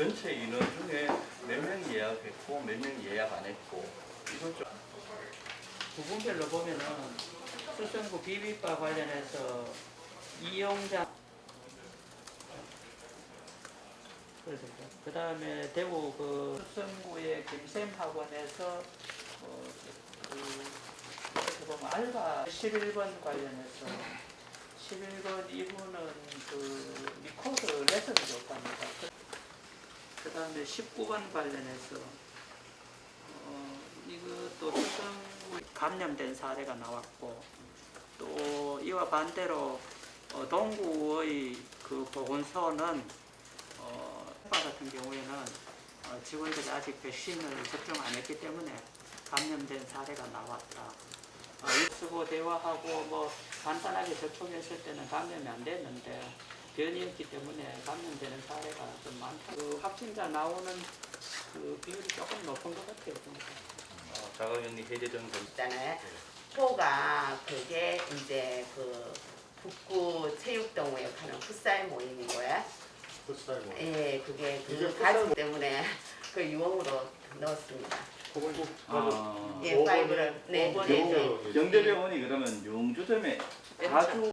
전체 인원 중에 몇 명 예약했고 몇 명 예약 안 했고 이걸 좀. 부분별로 보면은 수성구 비빔밥 관련해서 이용자. 그 다음에 대구 그 수성구의 김샘 학원에서 어, 그 어떻게 보면 알바 11번 관련해서 11번 이분은 그 리코드 레슨을 줬답니다. 그 다음에 19번 관련해서 어, 이것도 감염된 사례가 나왔고 또 이와 반대로 어, 동구의 그 보건소는 어, 바 같은 경우에는 어, 직원들이 아직 백신을 접종 안 했기 때문에 감염된 사례가 나왔다. 어, 쓰고 대화하고 뭐 간단하게 접촉했을 때는 감염이 안 됐는데 변이였기 때문에 감염되는 사례가 좀 많다. 그 확진자 나오는 그 비율이 조금 높은 것 같아요. 좀. 어, 자가격리 해제 전 검 있잖아요. 호가 그게 이제 그 북구 체육동호회 하는 풋살 모임인 거야. 풋살 뭐. 예, 그게 이게 그 가족 때문에 그 유형으로 넣었습니다. 그걸 꼭 아, 예, 파이브를 네, 네, 네. 영대병원이 그러면 용주점에 자주